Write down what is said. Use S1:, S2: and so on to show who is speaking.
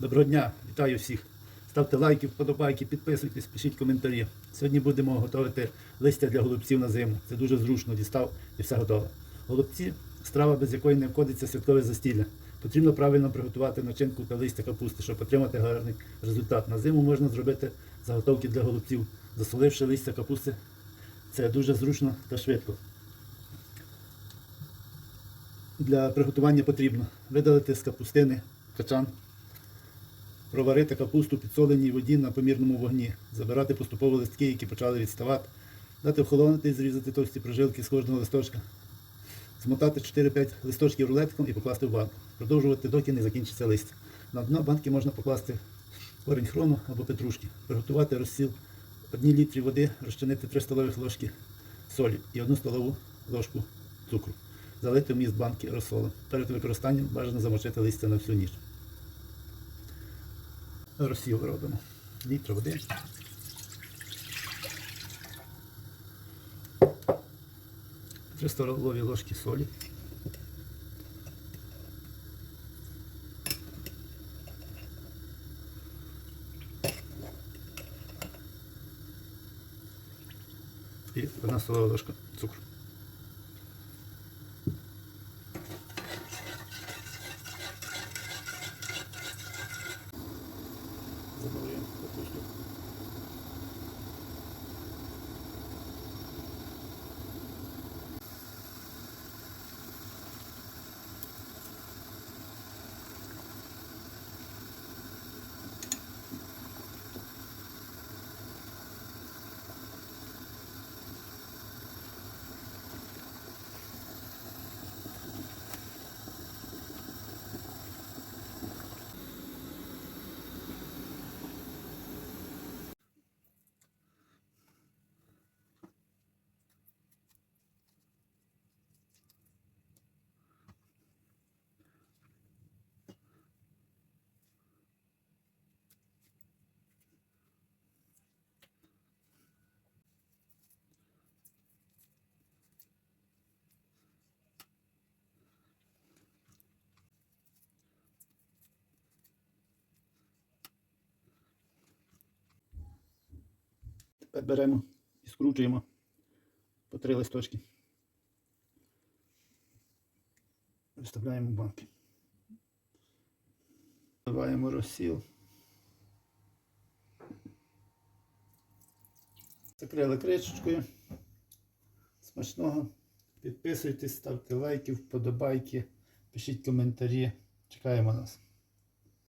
S1: Доброго дня, вітаю всіх. Ставте лайки, вподобайки, підписуйтесь, пишіть коментарі. Сьогодні будемо готувати листя для голубців на зиму. Це дуже зручно, дістав і все готове. Голубці страва, без якої не входиться святкове застілля. Потрібно правильно приготувати начинку та листя капусти, щоб отримати гарний результат. На зиму можна зробити заготовки для голубців, засоливши листя капусти. Це дуже зручно та швидко. Для приготування потрібно видалити з капустини качан, проварити капусту в підсоленій воді на помірному вогні, забирати поступово листки, які почали відставати, дати охолонити і зрізати товсті прожилки з кожного листочка, змотати 4-5 листочків рулетком і покласти в банку. Продовжувати, доки не закінчиться листя. На дно банки можна покласти корінь хрону або петрушки, приготувати розсіл 1 літрі води, розчинити 3 столових ложки солі і 1 столову ложку цукру. Залити вміст банки розсолом. Перед використанням бажано замочити листя на всю ніч. Розсіл робимо. Літр води. Три столові ложки солі. І одна столова ложка цукру. Замовляємо капусту. Тепер беремо і скручуємо по три листочки. Виставляємо банки. Вливаємо розсіл. Закрили кришечкою. Смачного. Підписуйтесь, ставте лайки, вподобайки, пишіть коментарі. Чекаємо нас.